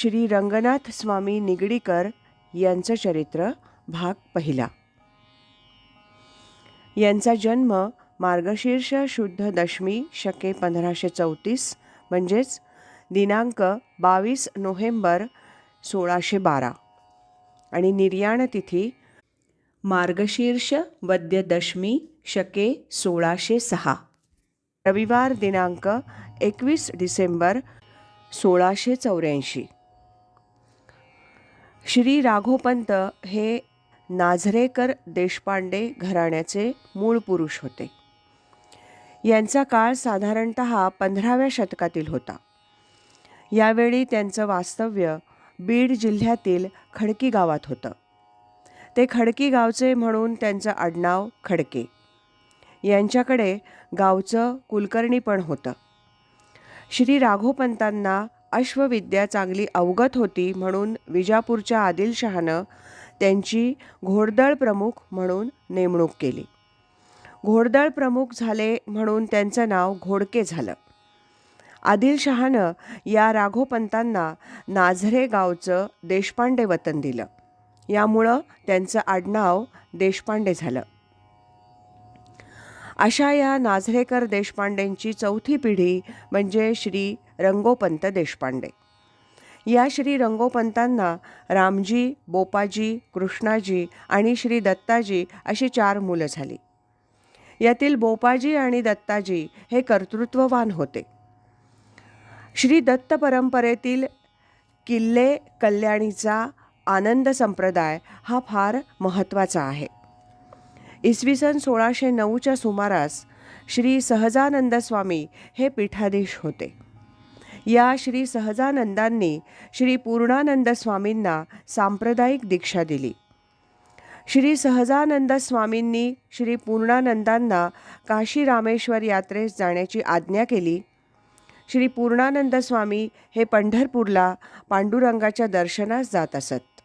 श्री रंगनाथ स्वामी निगडीकर यांचं चरित्र भाग पहिला. यांचा जन्म मार्गशीर्ष शुद्ध दशमी शके पंधराशे चौतीस म्हणजेच दिनांक बावीस नोव्हेंबर सोळाशे बारा. आणि निर्याण तिथी मार्गशीर्ष वद्य दशमी शके सोळाशे सहा. रविवार दिनांक एकवीस डिसेंबर सोळाशे चौऱ्याऐंशी. श्री राघोपंत हे नाझरेकर देशपांडे घराण्याचे मूळ पुरुष होते. यांचा काळ साधारणत पंधराव्या शतकातील होता. यावेळी त्यांचं वास्तव्य बीड जिल्ह्यातील खडकी गावात होतं. ते खडकी गावचे म्हणून त्यांचं आडनाव खडके. यांच्याकडे गावचं कुलकर्णी पण होतं. श्री राघोपंतांना अश्वविद्या चांगली अवगत होती म्हणून विजापूरच्या आदिलशहानं त्यांची घोडदळ प्रमुख म्हणून नेमणूक केली. घोडदळ प्रमुख झाले म्हणून त्यांचं नाव घोडके झालं. आदिलशहानं या राघोपंतांना नाझरे गावचं देशपांडे वतन दिलं. यामुळं त्यांचं आडनाव देशपांडे झालं. अशा या नाझरेकर देशपांडेंची चौथी पिढी म्हणजे श्री रंगोपंत देशपांडे. या श्री रंगोपंतांना रामजी बोपाजी कृष्णाजी आणि श्री दत्ताजी अशी चार मुलं झाली. यातील बोपाजी आणि दत्ताजी हे कर्तृत्ववान होते. श्री दत्त परंपरेतील किल्ले कल्याणीचा आनंद संप्रदाय हा फार महत्त्वाचा आहे. इसवी सन सोळाशे नऊच्या सुमारास श्री सहजानंद स्वामी हे पीठाधीश होते. या श्री सहजानंदांनी श्री पूर्णानंद स्वामींना सांप्रदायिक दीक्षा दिली. श्री सहजानंद स्वामींनी श्री पूर्णानंदांना काशी रामेश्वर यात्रेस जाण्याची आज्ञा केली. श्री पूर्णानंद स्वामी हे पंढरपूरला पांडुरंगाच्या दर्शनास जात असत.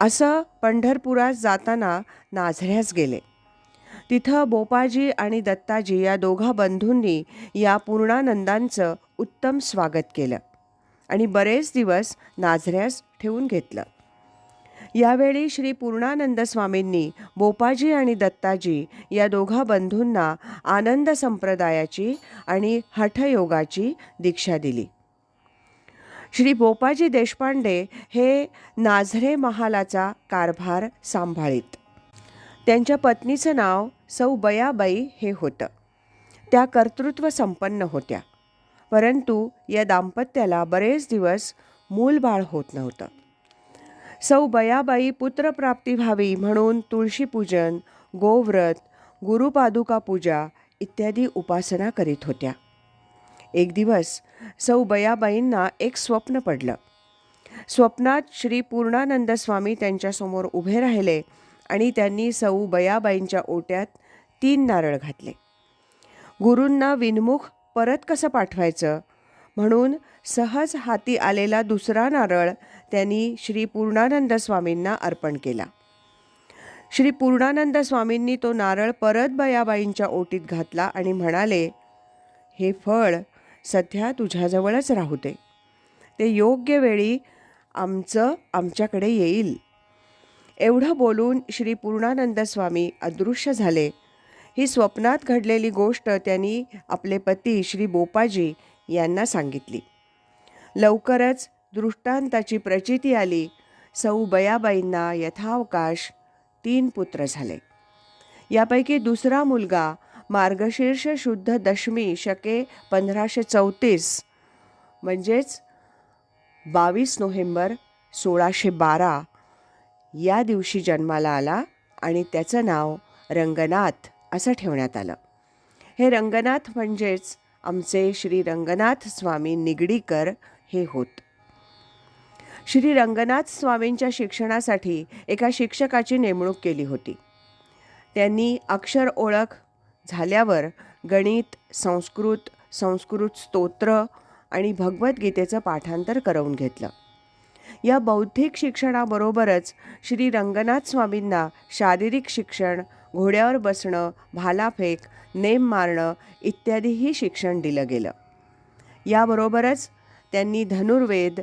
असं पंढरपुरात जाताना नाझऱ्यास गेले. तिथं बोपाजी आणि दत्ताजी या दोघा बंधूंनी या पूर्णानंदांचं उत्तम स्वागत केलं आणि बरेच दिवस नाझऱ्यास ठेवून घेतलं. यावेळी श्री पूर्णानंद स्वामींनी बोपाजी आणि दत्ताजी या दोघा बंधूंना आनंद संप्रदायाची आणि हठयोगाची दीक्षा दिली. श्री बोपाजी देशपांडे हे नाझरे महालाचा कारभार सांभाळीत. त्यांच्या पत्नीचं नाव सौ बयाबाई हे होतं. त्या कर्तृत्व संपन्न होत्या. परंतु या दाम्पत्याला बरेच दिवस मूलबाळ होत नव्हतं. सौ बयाबाई पुत्रप्राप्ती व्हावी म्हणून तुळशीपूजन गोव्रत गुरुपादुका पूजा इत्यादी उपासना करीत होत्या. एक दिवस सौ बयाबाईंना एक स्वप्न पडलं. स्वप्नात श्री पूर्णानंद स्वामी त्यांच्यासमोर उभे राहिले आणि त्यांनी सौ बयाबाईंच्या ओट्यात तीन नारळ घातले. गुरूंना विनमुख परत कसं पाठवायचं? म्हणून सहज हाती आलेला दुसरा नारळ त्यांनी श्री पूर्णानंद स्वामींना अर्पण केला. श्री पूर्णानंद स्वामींनी तो नारळ परत बयाबाईंच्या ओटीत घातला आणि म्हणाले हे फळ सध्या तुझ्याजवळच राहू दे ते योग्य वेळी आमचं आमच्याकडे येईल. एवढं बोलून श्री पूर्णानंद स्वामी अदृश्य झाले. ही स्वप्नात घडलेली गोष्ट त्यांनी आपले पती श्री बोपाजी यांना सांगितली. लवकरच दृष्टांताची प्रचिती आली. सौ बयाबाईंना यथावकाश तीन पुत्र झाले. यापैकी दुसरा मुलगा मार्गशीर्ष शुद्ध दशमी शके पंधराशे चौतीस. म्हणजेच बावीस नोव्हेंबर सोळाशे बारा. या दिवशी जन्माला आला आणि त्याचं नाव रंगनाथ असं ठेवण्यात आलं. हे रंगनाथ म्हणजेच आमचे श्री रंगनाथ स्वामी निगडीकर हे होत. श्री रंगनाथ स्वामींच्या शिक्षणासाठी एका शिक्षकाची नेमणूक केली होती. त्यांनी अक्षर ओळख झाल्यावर गणित संस्कृत संस्कृत स्तोत्र आणि भगवद्गीतेचं पाठांतर करवून घेतलं. या बौद्धिक शिक्षणाबरोबरच श्री रंगनाथ स्वामींना शारीरिक शिक्षण घोड्यावर बसणं भालाफेक नेम मारणं इत्यादीही शिक्षण दिलं गेलं. याबरोबरच त्यांनी धनुर्वेद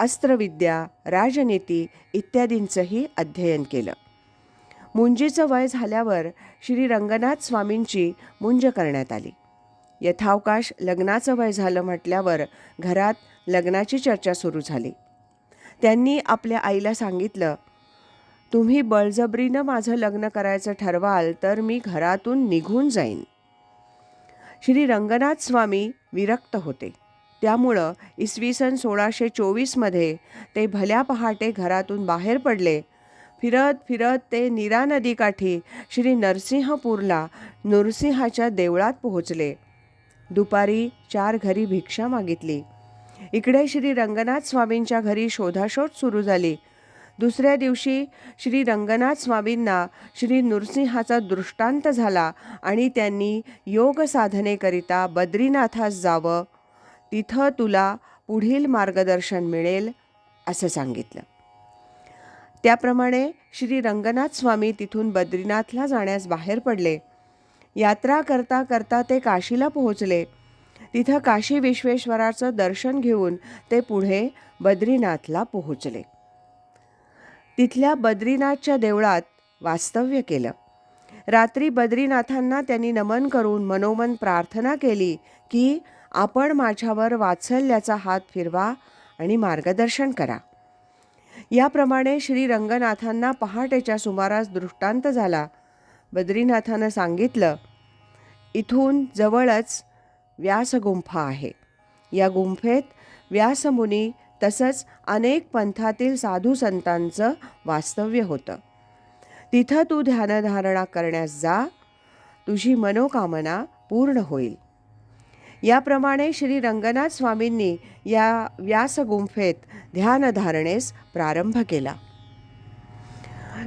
अस्त्रविद्या राजनीती इत्यादींचंही अध्ययन केलं. मुंजीचं वय झाल्यावर श्री रंगनाथ स्वामींची मुंज करण्यात आली. यथावकाश लग्नाचं वय झालं म्हटल्यावर घरात लग्नाची चर्चा सुरू झाली. त्यांनी आपल्या आईला सांगितलं तुम्ही बळजबरीनं माझं लग्न करायचं ठरवाल तर मी घरातून निघून जाईन. श्री रंगनाथ स्वामी विरक्त होते. त्यामुळं इसवी सन सोळाशे चोवीसमध्ये ते भल्या पहाटे घरातून बाहेर पडले फिरत फिरत ते नीरा नदीकाठी श्री नरसिंहपूरला नृसिंहाच्या देवळात पोहोचले. दुपारी चार घरी भिक्षा मागितली. इकडे श्री रंगनाथ स्वामींच्या घरी शोधाशोध सुरू झाली. दुसऱ्या दिवशी श्री रंगनाथ स्वामींना श्री नृसिंहाचा दृष्टांत झाला आणि त्यांनी योग साधनेकरिता बद्रीनाथास जावं. तिथं तुला पुढील मार्गदर्शन मिळेल असं सांगितलं. त्याप्रमाणे श्री रंगनाथ स्वामी तिथून बद्रीनाथला जाण्यास बाहेर पडले. यात्रा करता करता ते काशीला पोहोचले. तिथं काशी विश्वेश्वराचं दर्शन घेऊन ते पुढे बद्रीनाथला पोहोचले. तिथल्या बद्रीनाथच्या देवळात वास्तव्य केलं. रात्री बद्रीनाथांना त्यांनी नमन करून मनोमन प्रार्थना केली की आपण माझ्यावर वात्सल्याचा हात फिरवा आणि मार्गदर्शन करा. याप्रमाणे श्री रंगनाथांना पहाटेच्या सुमारास दृष्टांत झाला. बद्रीनाथानं सांगितलं इथून जवळच व्यासगुंफा आहे. या गुंफेत व्यासमुनी तसंच अनेक पंथातील साधू संतांचं वास्तव्य होतं. तिथं तू ध्यानधारणा करण्यास जा. तुझी मनोकामना पूर्ण होईल. याप्रमाणे श्री रंगनाथ स्वामींनी या व्यासगुंफेत ध्यानधारणेस प्रारंभ केला.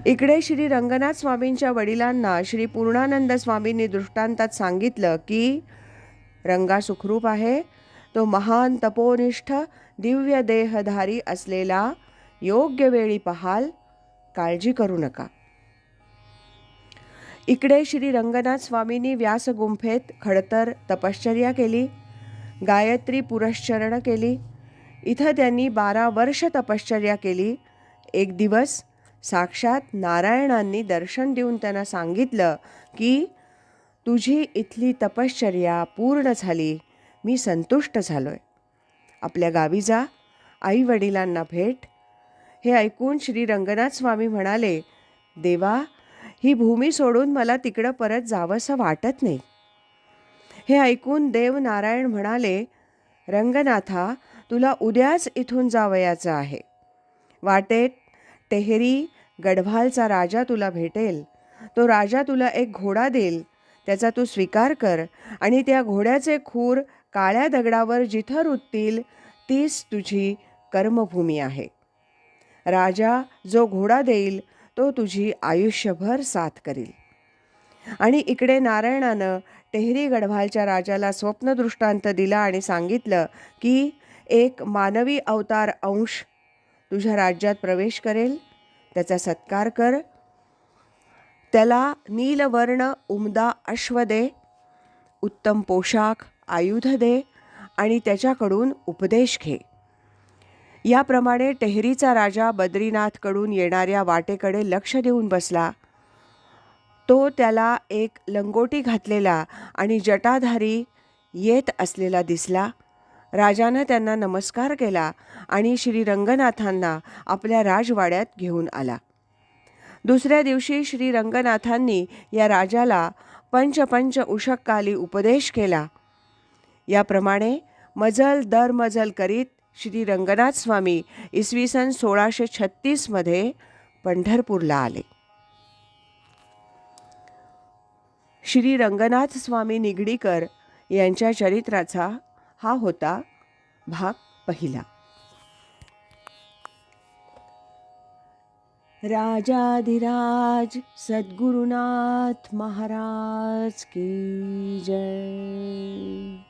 इकडे श्री रंगनाथ स्वामींच्या वडिलांना श्री पूर्णानंद स्वामींनी दृष्टांतात सांगितलं की रंगा सुखरूप आहे. तो महान तपोनिष्ठ दिव्य देहधारी असलेला योग्य वेळी पाहाल काळजी करू नका. इकडे श्री रंगनाथ स्वामींनी व्यासगुंफेत खडतर तपश्चर्या केली गायत्री पुरश्चरण केली. इथं त्यांनी बारा वर्ष तपश्चर्या केली. एक दिवस साक्षात नारायणांनी दर्शन देऊन त्यांना सांगितलं की तुझी इथली तपश्चर्या पूर्ण झाली. मी संतुष्ट झालो आहे आपल्या गावी जा. आई वडिलांना भेट. हे ऐकून श्री रंगनाथ स्वामी म्हणाले देवा ही भूमी सोडून मला तिकडं परत जावंसं वाटत नाही. हे ऐकून देव नारायण म्हणाले रंगनाथा तुला उद्याच इथून जावयाचं आहे. वाटेत टेहरी गढवालचा राजा तुला भेटेल. तो राजा तुला एक घोडा देईल. त्याचा तू स्वीकार कर आणि त्या घोड्याचे खूर काळ्या दगडावर जिथं रुततील तीच तुझी कर्मभूमी आहे. राजा जो घोडा देईल तो तुझी आयुष्यभर साथ करील. आणि इकडे नारायणानं टेहरी गढवालच्या राजाला स्वप्नदृष्टांत दिला आणि सांगितलं की एक मानवी अवतार अंश तुझ्या राज्यात प्रवेश करेल. त्याचा सत्कार कर. त्याला नीलवर्ण उमदा अश्व दे. उत्तम पोशाख आयुध दे आणि त्याच्याकडून उपदेश घे. याप्रमाणे टेहरीचा राजा बद्रीनाथकडून येणाऱ्या वाटेकडे लक्ष देऊन बसला. तो त्याला एक लंगोटी घातलेला आणि जटाधारी येत असलेला दिसला. राजानं त्यांना नमस्कार केला आणि श्री रंगनाथांना आपल्या राजवाड्यात घेऊन आला. दुसऱ्या दिवशी श्री रंगनाथांनी या राजाला पंचपंच उषककाली उपदेश केला. याप्रमाणे मजल दर मजल करीत श्री रंगनाथ स्वामी इसवी सन सोळाशे छत्तीसमध्ये पंढरपूरला आले. श्री रंगनाथ स्वामी निगडीकर यांच्या चरित्राचा हा होता भाग पहिला. राजाधिराज सद्गुरुनाथ महाराज की जय.